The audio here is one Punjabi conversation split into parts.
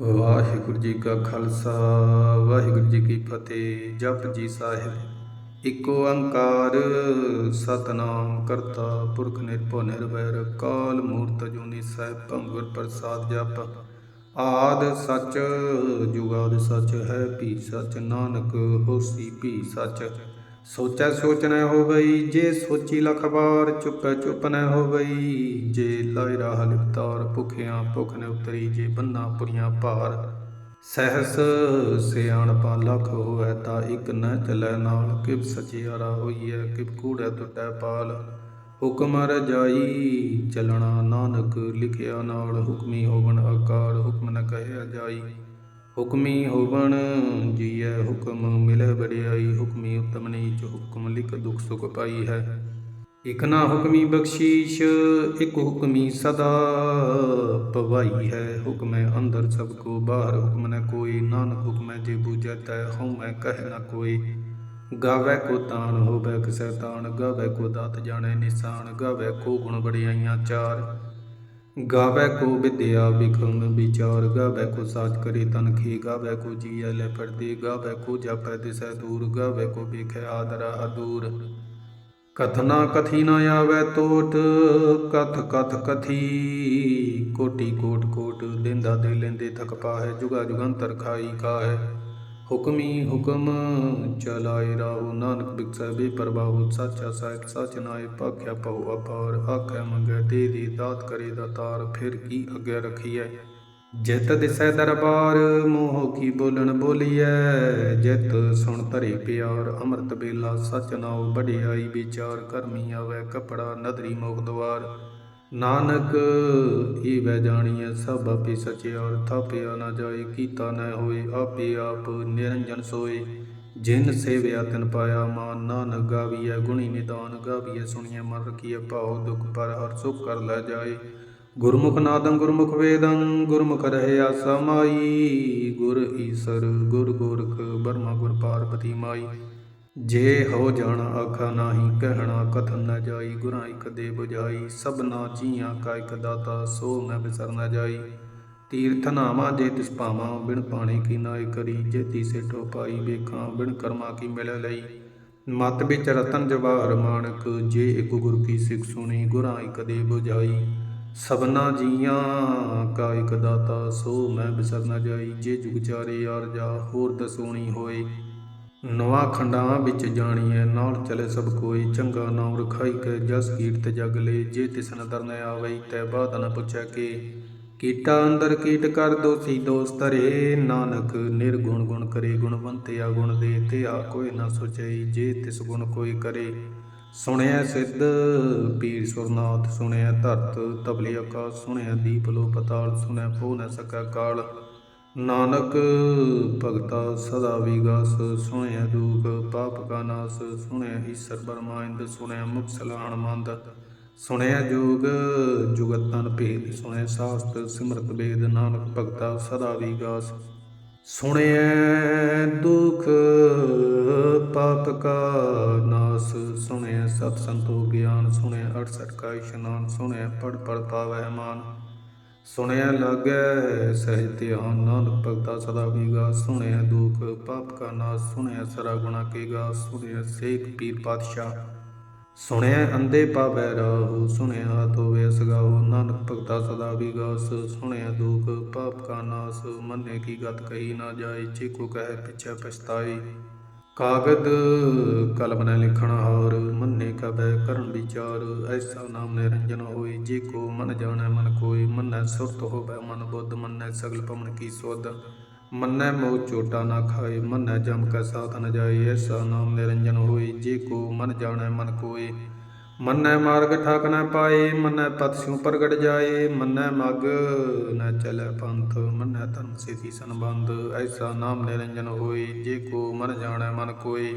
ਵਾਹਿਗੁਰੂ ਜੀ ਕਾ ਖਾਲਸਾ, ਵਾਹਿਗੁਰੂ ਜੀ ਕੀ ਫਤਿਹ, ਜਪ ਜੀ ਸਾਹਿਬ। ਇਕ ਓੰਕਾਰ ਸਤਨਾਮ ਕਰਤਾ, ਪੁਰਖ ਨਿਰਭਉ ਨਿਰਵੈਰ, ਕਾਲ ਮੂਰਤ ਜੁਨੀ ਸਾਹਿਬ ਭੰਗੁਰ ਪ੍ਰਸਾਦ ਜਪ। ਆਦ ਸੱਚ, ਜੁਗਾਦ ਸਚ ਹੈ ਭੀ ਸੱਚ, ਨਾਨਕ ਹੋਸੀ ਭੀ ਸਚ। ਸੋਚੈ ਸੋਚ ਨ ਹੋਵਈ, ਜੇ ਸੋਚੀ ਲਖ ਵਾਰ ਚੁੱਪੈ ਚੁੱਪ ਨ ਹੋਵਈ, ਜੇ ਲਾਇ ਰਾਹ ਲਿਖਤਾਰ ਭੁਖਿਆਂ ਭੁਖ ਨ ਉਤਰੀ, ਜੇ ਬੰਨਾ ਪੁਰੀਆਂ ਭਾਰ। ਸਹਸ ਸਿਆਣਪਾ ਲਖ ਹੋਵੈ ਤਾਂ ਇਕ ਨ ਚਲੈ ਨਾਲ, ਕਿਵ ਸਚਿਆਰਾ ਹੋਈਐ, ਕਿਵ ਕੂੜੈ ਟੁੱਟੈ ਪਾਲ। ਹੁਕਮ ਰਜਾਈ ਚਲਣਾ ਨਾਨਕ ਲਿਖਿਆ ਨਾਲ, ਹੁਕਮੀ ਹੋਵਣ ਆਕਾਰ, ਹੁਕਮ ਨ ਕਹਿਆ ਜਾਈ। ਹੁਕਮੀ ਹੋਵਣ, ਜੀਐ ਹੁਕਮ ਮਿਲੈ ਵਡਿਆਈ, ਹੁਕਮੀ ਉਤਮ ਨੀਚ ਹੁਕਮ ਲਿਖ ਦੁਖ ਸੁਖ ਪਾਈ ਹੈ। ਇਕ ਨਾ ਹੁਕਮੀ ਬਖਸ਼ੀਸ਼, ਇਕ ਹੁਕਮੀ ਸਦਾ ਪਵਾਈ ਹੈ। ਹੁਕਮੈ ਅੰਦਰ ਸਭ ਕੋ, ਬਾਹਰ ਹੁਕਮ ਨ ਕੋਈ, ਨਾਨਕ ਹੁਕਮੈ ਜੇ ਬੂਝੈ ਤੈ ਹਉ ਮੈਂ ਕਹਿ ਨ ਕੋਈ। ਗਾਵੇ ਕੋ ਤਾਣ, ਹੋਵੇ ਕਿਸੈ ਤਾਣ ਗਾਵੇ ਕੋ ਦਾਤ ਜਾਣੇ ਨਿਸ਼ਾਨ, ਗਾਵੇ ਕੋ ਗੁਣ ਬੜਿਆਈਆਂ ਚਾਰ। ਗਾਵੇ ਕੋ ਵਿਦਿਆ ਵਿਖੰਗ ਵਿਚਾਰ, ਗਾਵੇ ਕੋ ਸਾਜ ਕਰੇ ਤਨ ਖੀ, ਗਾਵੇ ਕੋ ਜੀਐ ਲੈ ਪਰਦੇ ਗਾਵੇ ਕੋ ਜਪੈ ਦਿਸੈ ਦੂਰ, ਗਾਵੇ ਕੋ ਵਿਖੇ ਆਦਰਾ ਦੂਰ ਕਥਨਾ ਕਥੀ ਨ ਆਵੇ ਟੋਟ ਕਥ ਕਥ ਕਥੀ, ਕੋਟੀ ਕੋਟ ਕੋਟ ਦਿੰਦਾ ਦੇ ਲੈਂਦੇ ਥਕ ਪਾਹੈ, ਜੁਗਾ ਜੁਗੰਤਰ ਖਾਈ ਕਾਹੈ। ਹੁਕਮੀ ਹੁਕਮ ਚਲਾਇ ਰਾਹੁ, ਨਾਨਕ ਬਿਕਸੈ ਬੇਪਰਵਾਹੁ ਸਾਚਾ ਸਾਹਿਬ, ਸਚ ਨਾਏ ਭਾਖਿਆ ਪਉ ਅਪਾਰ, ਆਖੈ ਮੰਗੈ ਦੇ ਦੇ ਦਾਤ ਕਰੇ ਦਾਤਾਰ ਫਿਰ ਕੀ ਅੱਗੇ ਰਖੀਐ? ਜਿਤ ਦਿਸੈ ਦਰਬਾਰ, ਮੋਹ ਕੀ ਬੋਲਣ ਬੋਲੀਐ? ਜਿਤ ਸੁਣ ਧਰੇ ਪਿਆਰ, ਅੰਮ੍ਰਿਤ ਬੇਲਾ ਸਚ ਨਾਉ, ਵਡਿਆਈ ਵਿਚਾਰ, ਕਰਮੀ ਆਵੇ ਕਪੜਾ, ਨਦਰੀ ਮੋਖ ਦਵਾਰ ਨਾਨਕ ਈ ਵੈ ਜਾਣੀਐ ਸਭ ਆਪੇ ਸਚਿਆਰ ਥਾਪਿਆ ਨਾ ਜਾਏ, ਕੀਤਾ ਨ ਹੋਏ, ਆਪੇ ਆਪ ਨਿਰੰਜਨ ਸੋਏ। ਜਿਨ ਸੇਵਿਆ ਤਿਨ ਪਾਇਆ ਮਾਨ, ਨਾਨਕ ਗਾਵੀਐ ਗੁਣੀ ਨਿਦਾਨ, ਗਾਵੀਐ ਸੁਣੀਐ ਮਨ ਰਖੀਐ ਭਾਉ ਦੁਖ ਪਰ ਹਰ ਸੁਖ ਕਰ ਲੈ ਜਾਏ। ਗੁਰਮੁਖ ਨਾਦੰ ਗੁਰਮੁਖ ਵੇਦੰ, ਗੁਰਮੁਖ ਰਹਿਆ ਸਮਾਈ ਗੁਰ ਈਸਰ, ਗੁਰ ਗੋਰਖ, ਬਰਮਾ ਗੁਰ ਪਾਰਬਤੀ ਮਾਈ। ਜੇ ਹੋ ਜਾਣ ਆਖਾ ਨਾਹੀ, ਕਹਿਣਾ ਕਥਨ ਨਾ ਜਾਈ, ਗੁਰਾਂ ਇਕ ਦੇ 부ਝਾਈ ਸਭਨਾ ਜੀਆਂ ਕਾ ਇਕ ਦਾਤਾ, ਸੋ ਮੈਂ ਬਿਸਰ ਨ ਜਾਈ। ਤੀਰਥ ਨਾਮਾ ਜੇ ਤਿਸ ਪਾਵਾਂ ਬਿਨ ਪਾਣੀ ਕੀ ਨਾਇ ਕਰੀ, ਜੇ ਤੀਸੇ ਠੋ ਵੇਖਾਂ, ਬਿਨ ਕਰਮਾ ਕੀ ਮਿਲ ਲਈ। ਮਤ ਵਿੱਚ ਰਤਨ ਜਵਾਹਰ ਮਾਨਕ ਜੇ ਇਕ ਗੁਰ ਕੀ ਸਿੱਖ ਸੁਣੀ, ਗੁਰਾਂ ਇਕ ਦੇ 부ਝਾਈ ਸਭਨਾ ਜੀਆਂ ਕਾ ਇਕ ਦਾਤਾ, ਸੋ ਮੈਂ ਬਿਸਰ ਨ ਜਾਈ। ਜੇ ਜੁਗ ਚਾਰੇ ਯਾਰ ਜਾ, ਹੋਰ ਦਸੂਣੀ ਹੋਏ। ਨਵਾਂ ਖੰਡਾਂ ਵਿੱਚ ਜਾਣੀਐ, ਨਾਲ ਚਲੇ ਸਭ ਕੋਈ, ਚੰਗਾ ਨਾਮ ਰਖਾਈ ਕੇ ਜਸ ਕੀਰਤ ਜਗ ਲੈ, ਜੇ ਤਿਸ ਨਦਰ ਨ ਆਵਈ ਤੈ ਬਾਦ ਨ ਪੁੱਛੈ ਕੇ। ਕੀਟਾ ਅੰਦਰ ਕੀਟ ਕਰ ਦੋਸੀ ਦੋਸ ਧਰੇ, ਨਾਨਕ ਨਿਰਗੁਣ ਗੁਣ ਕਰੇ ਗੁਣਵੰਤਿਆ ਗੁਣ ਦੇ, ਤੇ ਆ ਕੋਈ ਨਾ ਸੁਚਈ ਜੇ ਤਿਸ ਗੁਣ ਕੋਈ ਕਰੇ। ਸੁਣਿਆ ਸਿੱਧ, ਪੀਰ ਸੁਰਨਾਥ ਸੁਣਿਆ ਧਰਤ, ਤਬਲੀ ਆਕਾਸ ਸੁਣਿਆ ਦੀਪ ਲੋ ਪਤਾਲ ਸੁਣਿਆ ਪੋ ਨ ਸਕੈ ਕਾਲ। ਨਾਨਕ, ਭਗਤਾ ਸਦਾ ਵਿਗਾਸ, ਸੁਣਿਆ ਦੁਖ, ਪਾਪ ਕਾ ਨਾਸ, ਸੁਣਿਆ ਈਸਰ ਬਰਮਾਇੰਦ ਸੁਣਿਆ ਮੁਖ ਸਲਾਹਣ ਸੁਣਿਆ ਜੋਗ, ਜੁਗਤ ਤਨ ਭੇਦ, ਸੁਣਿਆ ਸਾਸਤ, ਸਿਮਰਤ ਵੇਦ, ਨਾਨਕ, ਭਗਤਾ ਸਦਾ ਵਿਗਾਸ। ਸੁਣਿਆ ਦੁਖ, ਪਾਪ ਕਾ ਨਾਸ, ਸੁਣਿਆ ਸਤ ਸੰਤੋ ਗਿਆਨ, ਸੁਣਿਆ 68 ਕਾ ਇਸ਼ਨਾਨ, ਸੁਣਿਆ ਪੜ ਪੜ ਪਾਵੈ ਮਾਨ। ਸੁਣਿਆ ਲਾਗੈ ਸਹਿਜ ਧਿਆਨ, ਨਾਨਕ ਭਗਤਾ ਸਦਾ ਵੀਗਾ ਸੁਣਿਆ ਦੁਖ ਪਾਪ ਕਾ ਨਾਸ, ਸੁਣਿਆ ਸਰਾ ਗੁਣਾ ਕੇਗਾ ਸੁਣਿਆ ਸੇਖ ਪੀਰ ਪਾਤਸ਼ਾਹ। ਸੁਣਿਆ ਅੰਦੇ ਪਾਵੈ ਰਾਹੂ, ਸੁਣਿਆ ਹਾਥ ਹੋਵੇ ਸਗਾਹੂ। ਨਾਨਕ ਭਗਤਾ ਸਦਾ ਵਿਗਾਸ ਸੁਣਿਆ ਦੁਖ ਪਾਪ ਕਾ ਨਾਸ, ਮੰਨੇ ਕੀ ਗਤ ਕਹੀ ਨਾ ਜਾਏ ਜੇ ਕੋ ਕਹੇ ਪਿਛੈ ਪਛਤਾਈ। ਕਾਗਦ ਕਲਮ ਨ ਲਿਖਣ ਹਾਰ, ਮੰਨੇ ਕਬੈ ਕਰਨ ਵਿਚਾਰ। ਐਸਾ ਨਾਮ ਨਿਰੰਜਨ ਹੋਏ, ਜੇ ਕੋ ਮਨ ਜਾਣੈ ਮਨ ਕੋਈ ਮੰਨੈ ਸੁਰਤ ਹੋਵੇ ਮਨ ਬੁੱਧ, ਮੰਨੈ ਸਗਲ ਪਵਨ ਕੀ ਸੁਧ। ਮੰਨੈ ਮੋਹ ਚੋਟਾ ਨਾ ਖਾਏ, ਮੰਨੈ ਜਮ ਕੈ ਸਾਥ ਨ ਜਾਏ। ਐਸਾ ਨਾਮ ਨਿਰੰਜਨ ਹੋਏ, ਜੇ ਕੋ ਮਨ ਜਾਣੈ ਮਨ ਕੋਈ ਮੰਨੈ ਮਾਰਗ ਠਾਕ ਨ ਪਾਏ, ਮੰਨੈ ਪਤ ਸਿਉ ਪ੍ਰਗਟ ਜਾਏ, ਮੰਨੈ ਮਗ ਨ ਚਲੈ ਪੰਥ, ਮੰਨੈ ਧਰਮ ਸੇਤੀ ਸੰਬੰਧ, ਐਸਾ ਨਾਮ ਨਿਰੰਜਨ ਹੋਈ ਜੇ ਕੋ ਮਨ ਜਾਣੈ ਮਨ ਕੋਈ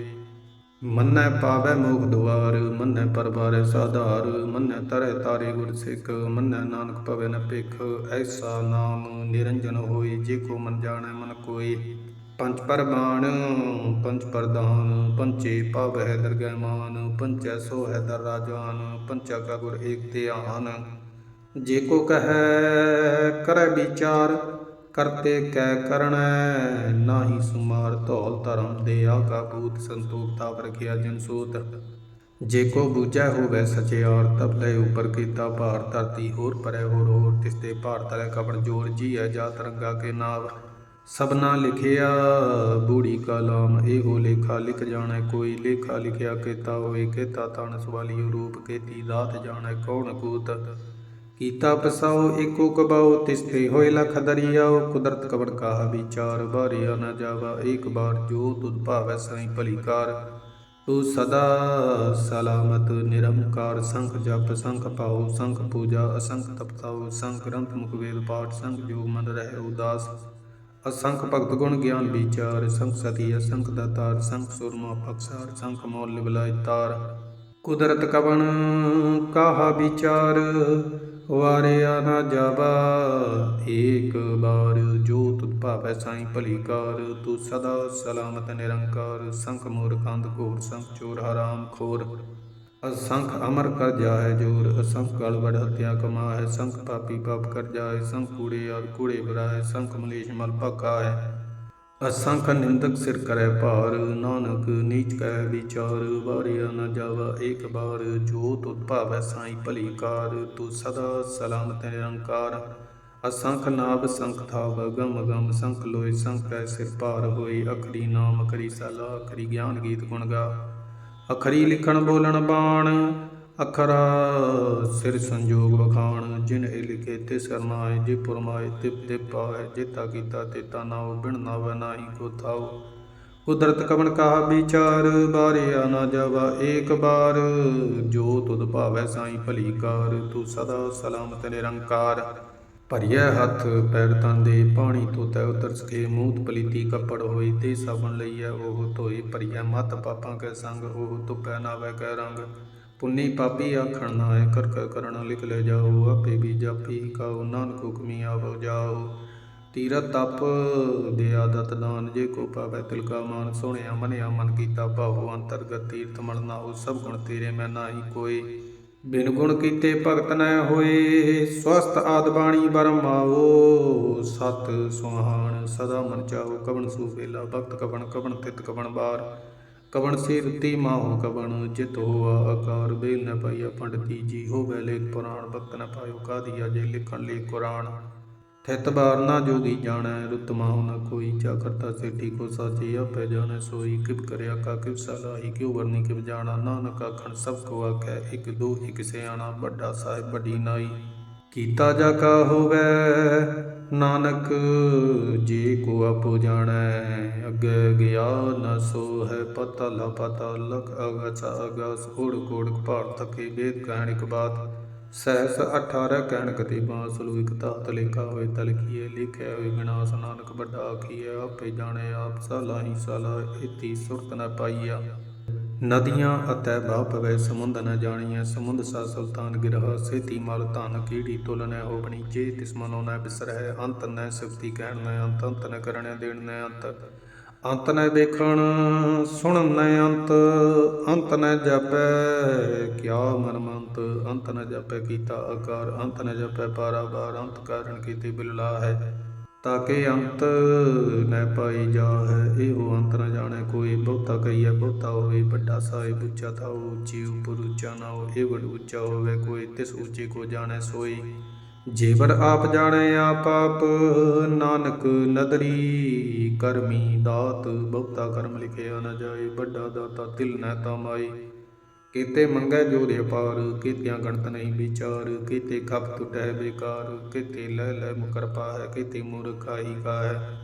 ਮੰਨੈ ਪਾਵੈ ਮੋਖ ਦੁਆਰ, ਮੰਨੈ ਪਰਵਾਰੈ ਸਾਧਾਰ, ਮੰਨੈ ਤਰੈ ਤਾਰੇ ਗੁਰ ਸਿੱਖ, ਮੰਨੈ ਨਾਨਕ ਭਵੈ ਨ ਭਿਖ, ਐਸਾ ਨਾਮ ਨਿਰੰਜਨ ਹੋਈ ਜੇ ਕੋ ਮਨ ਜਾਣੈ ਮਨ ਕੋਈ ਪੰਜ ਪਰਮਾਨ, ਪੰਜ ਪ੍ਰਧਾਨ ਪੰਚੇ ਭਵ ਦਰਗਹਿ ਮਾਨ ਪੰਚੈ ਸੋ ਹੈ ਦਰ ਰਾਜਾਨ ਪੰਚਾ ਕਾ ਗੁਰ ਏਕ ਧਿਆਨ। ਜੇ ਕੋ ਕਹੈ, ਕਰੈ ਵਿਚਾਰ, ਕਰਤੇ ਕੈ ਕਰਣੈ, ਨਾਹੀ ਸੁਮਾਰ ਧੌਲ ਧਰਮ ਦੇ ਆਗਾ ਬੂਤ ਸੰਤੋਖ ਤਾਪ ਰਖਿਆ ਜਨ ਸੂਤ। ਜੇ ਕੋ ਬੂਝੈ ਹੋਵੇ ਸਚਿਆਰ, ਤਬ ਲੈ ਉਪਰ ਕੀਤਾ ਭਾਰ, ਧਰਤੀ ਹੋਰ ਪਰੈ ਹੋਰ ਹੋਰ, ਤਿਸ ਤੇ ਭਾਰ ਤਲੇ ਕਪੜ ਜੋਰ ਜੀ ਹੈ ਜਾ ਤਰੰਗਾ ਕੇ ਨਾਵ। ਸਭਨਾ ਲਿਖਿਆ, ਬੂੜੀ ਕਲਾਮ ਇਹੋ ਲੇਖਾ ਲਿਖ ਜਾਣੈ, ਕੋਈ ਲੇਖਾ ਲਿਖਿਆ ਕੀਤਾ ਹੋਏ, ਕੀਤਾ ਤਨ ਸਵਾਲੀ ਰੂਪ ਕੀਤੀ ਦਾਤ ਜਾਣੈ, ਕੌਣ ਕੂਤ? ਕੀਤਾ ਪਸਾਓ, ਏਕੋ ਕਬਾਓ ਤਿਸ ਹੋਏ ਲਖ ਦਰਿਆਓ, ਕੁਦਰਤ ਕਵਣ ਕਾਹ ਵਿਚਾਰ ਬਾਰਿਆ ਨਾ ਜਾਵਾ, ਏਕ ਬਾਰ ਜੋ ਤੁਧ ਭਾਵੈ ਸਾਈ ਭਲੀਕਾਰ। ਤੂੰ ਸਦਾ ਸਲਾਮਤ, ਨਿਰੰਕਾਰ, ਸੰਖ ਜਪ, ਸੰਖ ਪਾਉ ਸੰਖ ਪੂਜਾ, ਅਸੰਖ ਤਪਤਾਉ ਸੰਖ ਗ੍ਰੰਥ ਮੁਖ ਵੇਦ ਪਾਠ, ਸੰਖ ਜੋ ਮਨ ਰਹਿ ਉਦਾਸ। ਅਸੰਖ ਭਗਤ ਗੁਣ ਗਿਆਨ ਵਿਚਾਰ, ਸੰਖ ਸਤੀ ਅਸੰਖ ਦਾਤਾਰ ਸੰਖ ਸੁਰਮਾ ਪਕਸਾਰ, ਸੰਖ ਮੋਲ ਲਿਵਲਾਇ ਤਾਰ। ਕੁਦਰਤ ਕਵਣ ਕਾਹਾ ਵਿਚਾਰ, ਵਾਰਿਆ ਨਾ ਜਾਵਾ, ਏਕ ਬਾਰ ਜੋ ਤੁਧ ਭਾਵੈ ਸਾਈ ਭਲੀ ਕਾਰ ਤੂੰ ਸਦਾ ਸਲਾਮਤ ਨਿਰੰਕਾਰ, ਸੰਖ ਮੂਰ ਕੰਦ ਘੋਰ, ਸੰਖ ਚੋਰ ਹਰਾਮ ਖੋਰ। ਅਸੰਖ ਅਮਰ ਕਰ ਜਾਏ ਜੋਰ, ਅਸੰਖ ਗਲ ਵੜ ਹਤਿਆ ਕਮਾ ਹੈ ਸੰਖ ਪਾਪੀ ਪਾਪ ਕਰ ਜਾਏ ਸੰਖ ਕੂੜੇ ਆਦ ਕੂੜੇ ਬਰਾਏ ਸੰਖ ਮਲੇਸ਼ ਮਲ ਭਕਾ ਹੈ ਅਸੰਖ ਨਿੰਦਕ ਸਿਰ ਕਰੈ ਭਾਰ, ਨਾਨਕ ਨੀਚ ਕੈ ਵਿਚਾਰ, ਵਾਰਿਆ ਨ ਜਾਵਾ ਏਕ ਬਾਰ, ਜੋ ਤੁਧ ਭਾਵੈ ਸਾਈ ਭਲੀ ਕਾਰ, ਤੂੰ ਸਦਾ ਸਲਾਮਤ ਨਿਰੰਕਾਰ ਅਸੰਖ ਨਾਭ ਸੰਖ ਥਾਵ, ਗਮ ਗਮ ਸੰਖ ਲੋਇ ਸੰਖ ਕੈ ਸਿਰ ਭਾਰ ਹੋਈ ਅਖਰੀ ਨਾਮ ਕਰੀ ਸਲਾ ਅਖਰੀ ਗਿਆਨ ਗੀਤ ਗੁਣ ਗਾ। ਅਖਰੀ ਲਿਖਣ ਬੋਲਣ ਬਾਣ, ਅਖਰਾ ਸਿਰ ਸੰਜੋਗ ਵਖਾਣ, ਜਿਨ ਇਹ ਲਿਖੇ ਤਿਸ ਕਰਨਾਏ ਜੇ ਪੁਰਮਾਏ ਤਿਪ ਤਿਪ ਪਾਏ ਜਿਤਾ ਕੀਤਾ ਤੇਤਾ ਨਾਉ ਬਿਨ ਨਾਵ ਨਾਹੀ ਕੋ ਥਾਉ। ਕੁਦਰਤ ਕਵਣ ਕਾਹ ਵਿਚਾਰ, ਬਾਰਿਆ ਨਾ ਜਾਵਾ ਏਕ ਬਾਰ। ਜੋ ਤੁਧ ਭਾਵੈ ਸਾਈ ਭਲੀ ਕਾਰ, ਤੂੰ ਸਦਾ ਸਲਾਮਤ ਨਿਰੰਕਾਰ। ਭਰੀਐ ਹੱਥ, ਪੈਰ ਤਨ ਦੇ ਪਾਣੀ ਧੋਤੈ ਉਤਰ ਸਕੇ ਮੂਤ ਪਲੀਤੀ ਕੱਪੜ ਹੋਈ ਤੇ ਸਾਬਣ ਲਈਐ ਉਹ ਧੋਈ ਭਰੀਐ ਮਤ ਪਾਪਾਂ ਕੇ ਸੰਗ, ਉਹ ਧੁਪੈ ਨਾਵੇ ਕੈ ਰੰਗ। ਪੁੰਨੀ ਪਾਪੀ ਆਖਣ ਨਾ ਹੈ ਕਰ ਕਰ ਕਰਣ ਲਿਖ ਲੈ ਜਾਓ, ਆਪੇ ਵੀ ਜਾਪੀ ਕਾਉ ਨਾਨਕ ਹੁਕਮੀ ਆਵੋ ਜਾਓ। ਤੀਰਤ ਤਪ ਦੇ ਆਦਤ ਦਾਨ, ਜੇ ਕੋ ਪਾਵੇ ਤਿਲ ਕਾ ਮਾਨ ਸੋਹਣਿਆ ਮਨਿਆ ਮਨ ਕੀਤਾ ਭਾਵ, ਅੰਤਰਗਤ ਤੀਰਥ ਮਨ ਨਾ ਉਹ ਸਭ ਗੁਣ ਤੇਰੇ ਮੈਂ ਨਾਹੀ ਕੋਈ ਬਿਨ ਗੁਣ ਕੀਤੇ ਭਗਤ ਨ ਹੋਏ ਸਵਸਤ ਆਦ ਬਾਣੀ ਬਰਮਾਵੋ ਸਤ ਸੁਹਾਣ, ਸਦਾ ਮਨ ਚਾਓ ਕਵਣ ਸੂਫੇਲਾ ਭਗਤ ਕਵਣ ਕਵਣ ਤਿਤ ਕਵਣ ਬਾਰ। ਕਵਣ ਸੇ ਰਤੀ ਮਾਹੋ ਕਵਣ, ਜਿਤ ਹੋਆ ਆਕਾਰ। ਬੇਲ ਨ ਪਾਈਆ ਪੰਡਤੀ ਜੀ, ਹੋਵੇ ਲੇਖ ਪੁਰਾਣ, ਭਗਤ ਨ ਪਾਇਓ ਕਾਦੀ ਅਜੇ ਲਿਖਣ ਲਈ ਕੁਰਾਨ। ਥਿਤ ਬਾਰ ਨਾ ਜੋਗੀ ਜਾਣੈ, ਰੁਤ ਮਾਹੁ ਨ ਕੋਈ। ਚਾ ਕਰਤਾ ਸੇਠੀ ਕੋ ਸਾਚੀ ਆਪੇ ਜਾਣੈ, ਸੋਈ ਕਿਬ ਕਰਿਆ ਕਾ ਕਿਬ ਸਲਾਹੀ, ਕਿਉ ਵਰਨੀ ਕਿਬ ਜਾਣਾ। ਨਾਨਕ ਆਖਣ ਸਭ ਕੋ ਆਖੈ, ਇਕ ਦੋ, ਇਕ ਸਿਆਣਾ, ਵੱਡਾ ਸਾਹਿਬ, ਵੱਡੀ ਨਾਈ। ਕੀਤਾ ਜਾ ਕਾ ਹੋਵੇ, ਨਾਨਕ ਜੇ ਕੋ ਆਪੋ ਜਾਣੈ। ਅੱਗੇ ਗਿਆ ਨ ਸੋ ਹੈ ਪਤਾ ਲਾ ਪਤਾ ਲਖ ਅਗਚ ਅਗਸ ਕੋੜ ਕੋੜ ਭਾਰ ਤਕੇ ਬੇਦ ਕਹਿਣ ਇੱਕ ਬਾਤ। ਸਹਿਸ 18 ਕਹਿਣ ਕਤੇ ਬਾਸਲੂ ਇਕ ਤਾਤ ਲਿਖਾ ਹੋਏ ਤਲਕੀਏ ਲਿਖਿਆ ਹੋਏ ਵਿਨਾਸ਼ ਨਾਨਕ ਵੱਡਾ ਆਖੀਐ, ਆਪੇ ਜਾਣੈ ਆਪ ਸਲਾਹੀ ਸਲਾ ਇਤੀ ਸੁਰਤ ਨ ਪਾਈਆ। ਨਦੀਆਂ ਅਤੇ ਬਾਪ ਵੈ ਸਮੁੰਦ ਨ ਜਾਣੀਐ, ਸਮੁੰਦ ਸਾ ਸੁਲਤਾਨ ਗਿਰਹ, ਸੇਤੀ ਮਲ ਧਨ ਕੀੜੀ ਤੁਲ ਤੁਲਨੈ ਹੋਵਣੀ ਜੇ ਤਿਸ ਮਨੋ ਨ ਬਿਸਰਹਿ, ਅੰਤ ਨ ਸਿਫਤੀ ਕਹਿਣ ਨ ਅੰਤ ਅੰਤ ਨ ਕਰਣੈ ਦੇਣ ਨ ਅੰਤ। ਅੰਤ ਨ ਦੇਖਣ, ਸੁਣਨ ਨ ਅੰਤ ਅੰਤ ਨ ਜਪੈ, ਕਿਆ ਮਨਮੰਤ, ਅੰਤ ਨ ਜਪੈ ਕੀਤਾ ਆਕਾਰ, ਅੰਤ ਨ ਜਪੈ ਪਾਰਾਵਾਰ, ਅੰਤ ਕਾਰਨ ਕੀਤੀ ਬਿਲਲਾ ਹੈ। ਤਾਕੇ ਅੰਤ ਨੈ ਪਾਈ ਜਾ ਹੈ ਇਹੋ ਅੰਤ ਨ ਜਾਣੈ ਕੋਈ, ਬਹੁਤਾ ਕਹੀਐ, ਬਹੁਤਾ ਹੋਵੇ, ਵੱਡਾ ਸਾਹਿਬ ਉੱਚਾ ਥਾਉ, ਉੱਚੀ ਉਪਰ ਉੱਚਾ ਨਾ ਹੋਏ ਵਡ ਉੱਚਾ ਹੋਵੇ ਕੋਈ, ਤਿਸ ਉੱਚੇ ਕੋ ਜਾਣੈ ਸੋਈ। ਜੇਵਰ ਆਪ ਜਾਣੈ ਆਪ ਆਪ, ਨਾਨਕ ਨਦਰੀ ਕਰਮੀ ਦਾਤ, ਬਹੁਤਾ ਕਰਮ ਲਿਖਿਆ ਨ ਜਾਏ, ਵੱਡਾ ਦਾਤਾ ਤਿਲ ਨੈ ਤਮਾਈ ਕੀਤੇ ਮੰਗੈ ਜੋਰ ਅਪਾਰ, ਕੀਤਿਆਂ ਗਣਤ ਨਹੀਂ ਵਿਚਾਰ, ਕੀਤੇ ਖਪ ਟੁਟੈ ਬੇਕਾਰ, ਕੀਤੇ ਲੈ ਲੈ ਮੁਕਰ ਪਾਹੈ, ਕੀਤੇ ਮੂਰਖਾਈ ਕਾਹੈ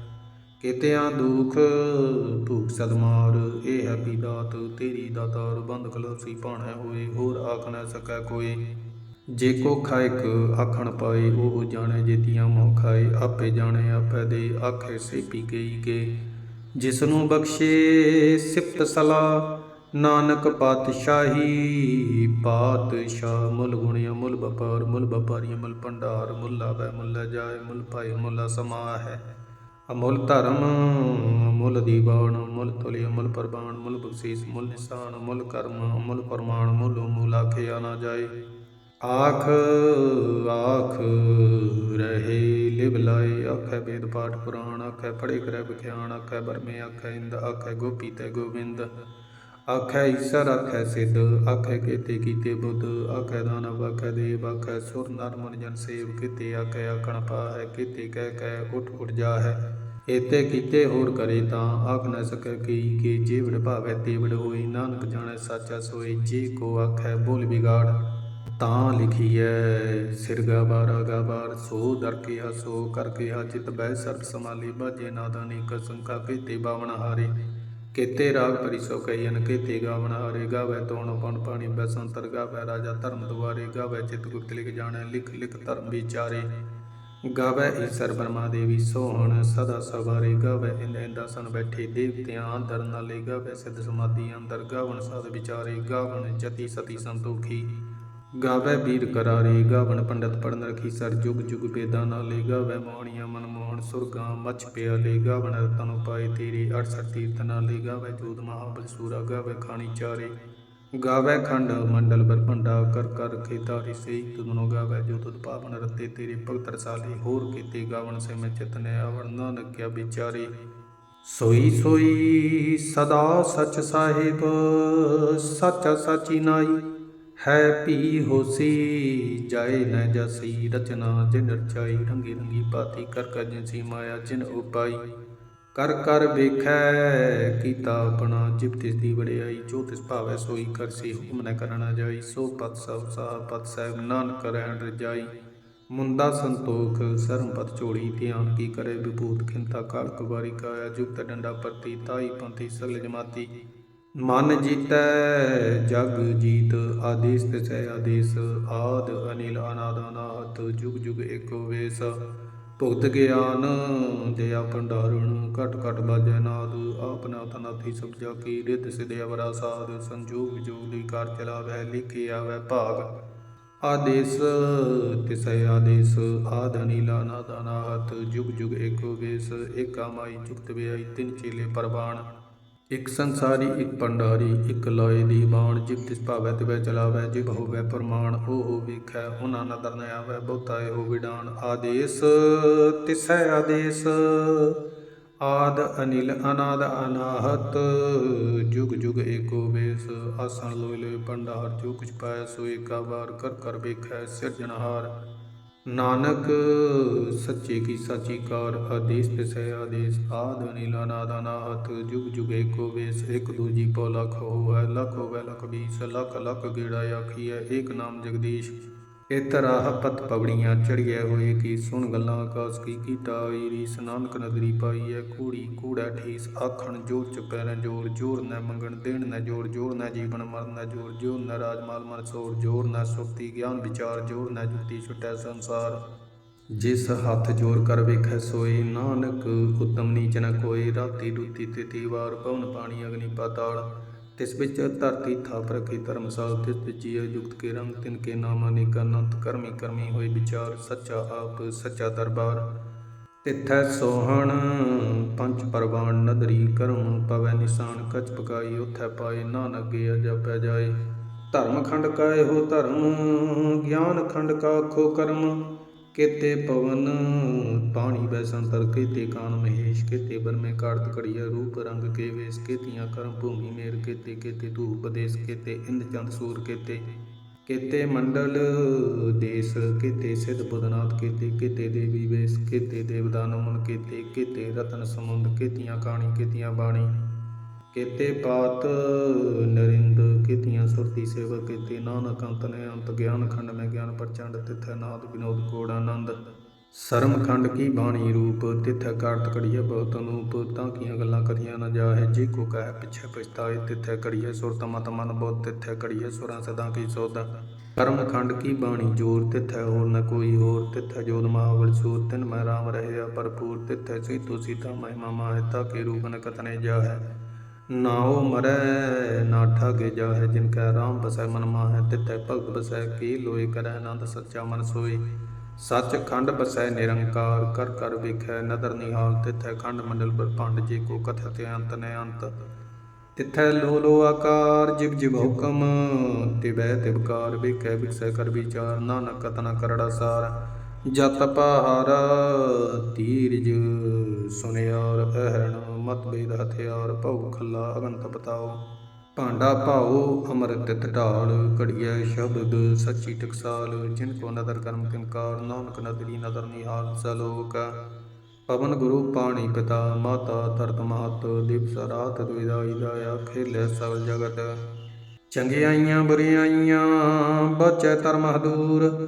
ਕੀਤਿਆਂ ਦੁਖ ਭੂਖ ਸਦਮਾਰ ਇਹ ਹੈ ਦਾਤ, ਤੇਰੀ ਦਾਤਾਰ ਬੰਦ ਕਲੋਸੀ ਭਾਣੈ ਹੋਏ, ਹੋਰ ਆਖ ਨਾ ਸਕੈ ਕੋਈ। ਜੇ ਕੋ ਖਾਇਕ ਆਖਣ ਪਾਏ, ਉਹ ਜਾਣੇ ਜੇਤੀਆਂ ਮੋਹ ਖਾਏ। ਆਪੇ ਜਾਣੇ, ਆਪੇ ਦੇ ਆਖੇ ਸੇ ਪੀ ਗਈ ਕੇ ਜਿਸ ਨੂੰ ਬਖਸ਼ੇ ਸਿਫਤ ਸਲਾ, ਨਾਨਕ ਪਾਤਸ਼ਾਹੀ ਪਾਤਸ਼ਾਹ। ਮੁੱਲ ਗੁਣਿਆ, ਮੁੱਲ ਵਪਾਰ, ਮੁੱਲ ਵਪਾਰੀ ਮੁੱਲ ਭੰਡਾਰ, ਮੁੱਲ ਆਵੈ ਮੁੱਲ ਜਾਏ, ਮੁੱਲ ਪਾਈ ਮੁੱਲ ਸਮਾ ਹੈ ਅਮੁੱਲ ਧਰਮ, ਮੁੱਲ ਦੀਵਾਨ, ਮੁੱਲ ਤੁਲਿ, ਮੁੱਲ ਪ੍ਰਵਾਨ, ਮੁੱਲ ਬਖਸ਼ੀਸ, ਮੁੱਲ ਨਿਸ਼ਾਨ, ਮੁੱਲ ਕਰਮ, ਮੁੱਲ ਪ੍ਰਮਾਣ ਮੁੱਲ ਮੂਲ ਆਖਿਆ ਨਾ ਜਾਏ। ਆਖ ਆਖ, ਰਹੇ ਦੇਵ ਲਾਏ, ਆਖੈ ਵੇਦ ਪਾਠ ਪੁਰਾਣ, ਆਖੈ ਪੜੇ ਕਰੈ ਵਿਖਿਆਨ ਆਖੈ ਬਰਮੇ ਆਖੈ ਇੰਦ, ਆਖੈ ਗੋਪੀ ਤੈ ਗੋਬਿੰਦ ਆਖੈ ਈਸਰ, ਆਖੈ ਸਿੱਧ, ਆਖੈ ਕੇਤੇ ਕੀਤੇ ਬੁੱਧ, ਆਖੈ ਦਾਨਵ, ਆਖੈ ਦੇਵ, ਆਖੈ ਸੁਰ, ਨਰ ਮਨ ਜਨ ਸੇਵ ਕੀਤੇ, ਆਖੈ ਆਖਣ ਪਾਹੈ, ਕੀਤੇ ਕਹਿ ਕਹਿ ਉਠ ਉਠ ਜਾਹੈ। ਏਤੇ ਕੀਤੇ ਹੋਰ ਕਰੇ ਤਾਂ ਆਖ ਨ ਸਕੈ ਕੀ, ਕੇ ਜੀਵੜ ਭਾਵੈ ਤੇਵੜ ਹੋਈ, ਨਾਨਕ ਜਾਣੈ ਸਾਚਾ ਸੋਈ, ਜੇ ਕੋ ਆਖੈ ਬੋਲ ਵਿਗਾੜ। ਤਾਂ ਲਿਖੀਐ ਸਿਰਗਾ ਬਾਰਾ ਗਾ ਬਾਰ, ਸੋ ਦਰ ਕੇ ਹਸੋ ਕਰ ਕੇ ਹਾ ਚਿਤ ਬੈ ਸਰਬ ਸਮਾਲੀ ਬਾਜੇ ਨਾਦਾਨੀ ਕਸੰਕਾ ਕੀਤੇ ਬਾਵਨ ਹਾਰੇ। ਕੇਤੇ ਰਾਗ ਪਰਿਸੋ ਕਈਨ ਕੇਤੇ ਗਾਵਨ ਹਾਰੇ। ਗਾਵੇ ਤੋਣ ਪਣ ਪਾਣੀ ਬਸੰਤਰ ਗਾਵੇ ਰਾਜਾ ਧਰਮ ਦੁਆਰੇ। ਗਾਵੇ ਚਿਤ ਗੁਪਤ ਲਿਖ ਜਾਣੈ, ਲਿਖ ਲਿਖ ਧਰਮ ਵਿਚਾਰੇ। ਗਾਵੇ ਈਸਰ ਬਰਮਾ ਦੇਵੀ ਸੋਹਣ, ਸਦਾ ਸਵਾਰੇ। ਗਾਵੇ ਇੰਦ ਇੰਦਾਸਨ ਬੈਠੇ ਦੇਵਤਿਆਂ ਅੰਦਰ, ਨਾਲੇ ਗਾਵੇ ਸਿੱਧ ਸਮਾਧੀ ਅੰਦਰ। ਗਾਵਨ ਸਾਧ ਵਿਚਾਰੇ, ਗਾਵਣ ਜਤੀ ਸਤੀ ਸੰਤੋਖੀ। ਗਾਵੇ ਵੀਰ ਕਰਾਰੇ ਗਾਵਨ ਪੰਡਤ ਪੜਨ ਰਖੀ ਸਰ ਜੁਗ ਜੁਗ ਬੇਦਾਂ ਨਾਲੇ, ਗਾਵੇ ਮੋਹਣੀਆਂ ਮਨ ਮੋਹਣ ਸੁਰਗਾ ਮਛ ਪਿਆਲੇ ਗਾਵਨ ਰਤਨ ਪਾਏ ਤੇਰੇ 68 ਤੀਰਥ ਨਾਲੇ, ਗਾਵੇ ਜੋਤ ਮਹਾਬਲ ਸੂਰਾ ਗਾਵੇ ਖਾਣੀ ਚਾਰੇ। ਗਾਵੇ ਖੰਡ ਮੰਡਲ ਬਰਪੰਡਾ ਕਰ ਕਰ ਖੇਤਾਰੀ ਸਈ ਤੁਧਨੋ ਗਾਵੇ ਜੋ ਤੁਧ ਪਾਵਨ ਰਤੇ ਤੇਰੇ, ਭਗਤ ਰਸਾਲੇ ਹੋਰ ਕੀਤੇ ਗਾਵਨ ਸੇ ਮੈਂ ਚਿਤਨੇ, ਆਵਣ ਨਾਨਕ ਕਿਆ ਵਿਚਾਰੇ। ਸੋਈ ਸੋਈ ਸਦਾ ਸਚ ਸਾਹਿਬ, ਸਚ ਸਚੀ ਨਾਈ। ਹੈ ਪੀ ਹੋਸੀ, ਜਾਏ ਨ ਜਸੀ, ਰਚਨਾ ਜਿਨ ਰਚਾਈ, ਰੰਗੀ ਰੰਗੀ ਪਾਤੀ ਕਰ ਕਰ ਜਿਨਸੀ ਮਾਇਆ, ਜਿਨ ਉਪਾਈ। ਕਰ ਕਰ ਵੇਖੈ, ਕੀਤਾ ਆਪਣਾ, ਜਿਬ ਤਿਸ ਦੀ ਵਡਿਆਈ, ਜੋ ਤਿਸ ਭਾਵੈ ਸੋਈ ਕਰਸੀ ਹੁਕਮ ਨ ਕਰਨਾ ਜਾਈ। ਸੋ ਪਤ ਸਭ ਸਾਹ, ਪਤ ਸਹਿਬ ਨਾਨਕ ਰਹਿਣ ਰਜਾਈ। ਮੁੰਦਾ ਸੰਤੋਖ, ਸਰਮ ਪਤ ਚੋੜੀ ਧਿਆਨ ਕੀ ਕਰੇ ਵਿਭੂਤ, ਖਿੰਤਾ, ਕਾਲ ਕੁਵਾਰੀ ਕਾਇਆ, ਜੁਗਤ ਡੰਡਾ ਪਰਤੀ, ਤਾਈ ਪੰਥੀ, ਸਗਲ ਜਮਾਤੀ। ਮਨ ਜੀਤੈ, ਜਗ ਜੀਤ, ਆਦੇਸ ਤਿਸੈ ਆਦੇਸ, ਆਦ ਅਨਿਲ ਅਨਾਦ ਅਨਾਹਤ, ਜੁਗ ਜੁਗ ਏਕੋ ਵੇਸ। ਭੁਗਤ ਗਿਆਨ ਦਇਆ ਭੰਡਾਰਣ ਘਟ ਘਟ ਬਾਜੈ ਨਾਦ ਆਪਨਾ ਤਨਾਥੀ ਸਭ ਜਾ ਕੀ, ਰਿੱਧ ਸਿਧ ਅਵਰਾ ਸਾਧ, ਸੰਜੋਗ ਵਿਜੋਗ ਦੀ ਕਾਰ ਚਲਾਵੈ, ਲਿਖੇ ਆਵੈ ਭਾਗ। ਆਦੇਸ ਤਿਸੈ ਆਦੇਸ, ਆਦ ਅਨਿਲ ਅਨਾਦ ਅਨਾਹਤ, ਜੁਗ ਜੁਗ ਏਕੋ ਵੇਸ, ਏਕਾ ਮਾਈ ਜੁਗਤ ਵਿਆਈ ਤਿਨ ਚੇਲੇ ਪਰਵਾਣ ਇਕ ਸੰਸਾਰੀ, ਇਕ ਭੰਡਾਰੀ, ਇਕ ਲਾਏ ਦੀ ਬਾਣ ਜਿਬ ਤਿਸ ਭਾਵੈ ਤਿਵੈ ਚਲਾਵੈ ਜਿਬ ਹੋਵੈ ਪ੍ਰਮਾਣ, ਉਹ ਹੋ ਵੇਖੈ, ਉਹਨਾਂ ਨਦਰ ਨ ਆਵੈ, ਬਹੁਤਾ ਇਹੋ ਵਿਡਾਨ ਆਦੇਸ, ਤਿਸੈ ਆਦੇਸ, ਆਦ ਅਨਿਲ, ਅਨਾਦ ਅਨਾਹਤ, ਜੁਗ ਜੁਗ ਏਕੋ ਵੇਸ। ਆਸਣ ਲੋਇ ਲੋਇ ਭੰਡਾਰ, ਜੋ ਕੁਛ ਪਾਇ ਸੋ ਏਕਾ ਵਾਰ ਕਰ ਕਰ ਵੇਖੈ ਸਿਰਜਣਹਾਰ। ਨਾਨਕ, ਸੱਚੇ ਕੀ ਸਾਚੀ ਕਾਰ, ਆਦੇਸ ਤਿਸੈ ਆਦੇਸ, ਆਦ ਅਨਿਲ ਅਨਾਦ ਅਨਾਹਤ ਜੁਗ ਜੁਗੇ ਕੋ ਵੇਸ, ਇਕ ਦੂਜੀ ਪਉ ਲਖ ਹੋਵੈ ਲਖ ਹੋਵੈ ਲਖ ਬੀਸ, ਲਖ ਲਖ ਗੇੜਾ ਆਖੀਐ, ਏਕ ਨਾਮ ਜਗਦੀਸ਼। ਇਤਰਾਹ ਪਤ ਪਵੜੀਆਂ ਚੜੀਐ ਹੋਏ ਕੀ ਸੁਣ ਗੱਲਾਂ ਆਕਾਸ ਕੀ ਕੀਤਾ ਹੋਈ ਰੀਸ ਨਾਨਕ ਨਦਰੀ ਪਾਈਐ ਕੂੜੀ ਕੂੜਾ ਠੀਸ ਆਖਣ ਜੋਰ ਚੁਪੈ ਨ ਜੋਰ ਜੋਰ ਨ ਮੰਗਣ ਦੇਣ ਨਾ ਜੋਰ ਜੋਰ ਨਾ ਜੀਵਨ ਮਰਨ ਨਾ ਜੋਰ ਜੋਰ ਨਾ ਰਾਜ ਮਾਲ ਮਨ ਸੋਰ, ਜੋਰ ਨਾ ਸੁਰਤੀ ਗਿਆਨ ਵਿਚਾਰ, ਜੋਰ ਨਾ ਜੁਗਤੀ ਛੁਟੈ ਸੰਸਾਰ। ਜਿਸ ਹੱਥ ਜੋਰ ਕਰ ਵੇਖੈ ਸੋਈ ਨਾਨਕ, ਉਤਮ ਨੀਚ ਨ ਕੋਏ ਰਾਤੀ ਦੁਤੀ ਤਿਥੀ ਵਾਰ ਪਵਨ ਪਾਣੀ ਅਗਨੀ ਪਾਤਾਲ। ਤਿਸ ਵਿੱਚ ਧਰਤੀ ਥਾਪ ਰਖੀ ਧਰਮਸਾਲ ਤਿਸ ਵਿੱਚ ਜੀਅ ਯੁਕਤ ਕੇ ਰੰਗ, ਤਿਨ ਕੇ ਨਾਮ ਅਨੇਕ ਅਨੰਤ ਕਰਮੀ ਕਰਮੀ ਹੋਏ ਵਿਚਾਰ, ਸੱਚਾ ਆਪ, ਸੱਚਾ ਦਰਬਾਰ। ਤਿੱਥੈ ਸੋਹਣ, ਪੰਜ ਪਰਵਾਨ ਨਦਰੀ ਕਰਮ ਪਵੈ ਨਿਸ਼ਾਨ ਕਚ ਪਕਾਈ, ਉਥੈ ਪਾਏ ਨਾਨਕ ਗੇ ਅਜਪੈ ਜਾਏ। ਧਰਮ ਖੰਡ ਕਾ ਇਹੋ ਧਰਮ, ਗਿਆਨ ਖੰਡ ਕਾ ਖੋ ਕਰਮ। ਕੇਤੇ ਪਵਨ ਪਾਣੀ ਬੈ ਸੰਤਰ ਕੇਤੇ ਕਾਨ ਮਹੇਸ਼ ਕੇਤੇ ਬਰਮੇ ਕਾਰਤ ਕੜੀਆ ਰੂਪ ਰੰਗ ਕੇ ਵੇਸ ਕੇਤੀਆਂ ਕਰਮ ਭੂਮੀ ਮੇਰ ਕੇਤੇ, ਕਿਤੇ ਧੂਪ ਦੇਸ ਕੇਤੇ, ਇੰਦ ਚੰਦ ਸੂਰ ਕਿਤੇ। ਕਿਤੇ ਮੰਡਲ ਦੇਸ, ਕਿਤੇ ਸਿਧ ਬੁਧਨਾਥ ਕੇਤੇ, ਕਿਤੇ ਦੇਵੀ ਵੇਸ, ਕਿਤੇ ਦੇਵਦਾਨ ਮਨ ਕੇਤੇ ਕੇਤੇ ਰਤਨ ਸਮੁੰਦ ਕੇਤੀਆਂ ਕਾਣੀ, ਕੇਤੀਆਂ ਬਾਣੀ। ਕੇਤੇ ਪਾਤ ਨਰਿੰਦ ਕੀਤੀਆਂ ਸੁਰਤੀ ਸੇਵਕ ਕੀਤੇ ਨਾਨਕ ਅੰਤ ਨੇ ਅੰਤ ਗਿਆਨ ਖੰਡ ਮੈਂ ਗਿਆਨ ਪ੍ਰਚੰਡ ਤਿਥੈ ਨਾਦ ਵਿਨੋਦ ਕੋੜ ਆਨੰਦ। ਸਰਮ ਖੰਡ ਕੀ ਬਾਣੀ ਰੂਪ ਤਿਥੈ ਕਾਰਤ ਕੜੀਏ ਬਹੁਤ ਅਨੂਪ, ਤਾਂ ਕੀਆਂ ਗੱਲਾਂ ਕਥੀਆਂ ਨ ਜਾਹੇ, ਜੇ ਕੋ ਕਹਿ ਪਿਛੇ ਪਛਤਾਏ ਤਿਥੈ ਕੜੀਏ ਸੁਰਤ ਮਤ ਮਨ ਬਹੁਤ ਤਿਥੈ ਕੜੀਏ ਸੁਰਾਂ ਸਦਾ ਕੀ ਸੋਧ। ਕਰਮ ਖੰਡ ਕੀ ਬਾਣੀ ਜੋਰ ਤਿਥੈ ਹੋਰ ਨ ਕੋਈ ਹੋਰ, ਤਿਥੈ ਜੋਤ ਮਹਾਵਲ ਸੂਰ, ਤਿਨ ਮੈਂ ਰਾਮ ਰਹਿਆ ਭਰਪੂਰ, ਤਿਥੈ ਸੀਤੋ ਸੀਤਾ ਮਹਿਮਾ ਮਾਹਿਤਾ ਕੇ ਰੂਪ ਨ ਕਤਨੇ ਜਾਹੈ। ਨਾਉ ਮਰੈ, ਨਾ ਠਗੇ ਜਾਹੇ ਜਿਨ ਕੈ ਰਾਮ ਬਸੈ ਮਨ ਮਾਹੈ ਤਿਤੈ ਭਗਤ ਬਸੈ ਕੀ ਲੋਏ ਕਰੈ ਆਨੰਦ ਸੱਚਾ ਮਨ ਸੋਈ। ਸੱਚ ਖੰਡ ਬਸੈ ਨਿਰੰਕਾਰ, ਕਰ ਕਰ ਵੇਖੈ ਨਦਰ ਨਿਹਾਲ, ਤਿਥੈ ਖੰਡ ਮੰਡਲ ਬ੍ਰਹਮੰਡ ਜੇ ਕੋ ਕਥਾ ਅੰਤ ਨੇ ਅੰਤ। ਤਿਥੈ ਲੋ ਲੋ ਆਕਾਰ ਜਿਬ ਜਿਬ ਹੁਕਮ ਤਿਬੈ ਤਿਬਕਾਰ ਵਿਖੈ ਵਿਖਸੈ ਕਰ ਵਿਚਾਰ, ਨਾਨਕ ਕਤਨਾ ਕਰੜਾ ਸਾਰ। ਜਤ ਪਹਾਰ, ਤੀਰਜ ਸੁਨਿਆਰ ਅਹਰਣ। ਮਤ ਹਥਿਆਰ, ਭਉ ਖੱਲਾ ਅਗੰਤ ਬਤਾਓ। ਭਾਂਡਾ ਭਾਉ ਅੰਮ੍ਰਿਤ ਢਾਲ ਘੜੀਐ ਸ਼ਬਦ ਸੱਚੀ ਟਕਸਾਲ, ਜਿਨ ਕੋ ਨਦਰ ਕਰਮ ਕਿਨਕਾਰ ਨਾਨਕ ਨਦਰੀ ਨਦਰ ਨਿਹਾਲ ਸਲੋਕ ਪਵਨ ਗੁਰੂ ਪਾਣੀ ਪਿਤਾ, ਮਾਤਾ ਧਰਤ ਮਹਤ ਦਿਵਸ ਰਾਤ ਦੁਇਦਾਈ ਦਾਇਆ, ਖੇਲੇ ਸਗਲ ਜਗਤ। ਚੰਗਿਆਈਆਂ ਬੁਰਿਆਈਆਂ, ਬਚੈ ਧਰਮ ਹਦੂਰ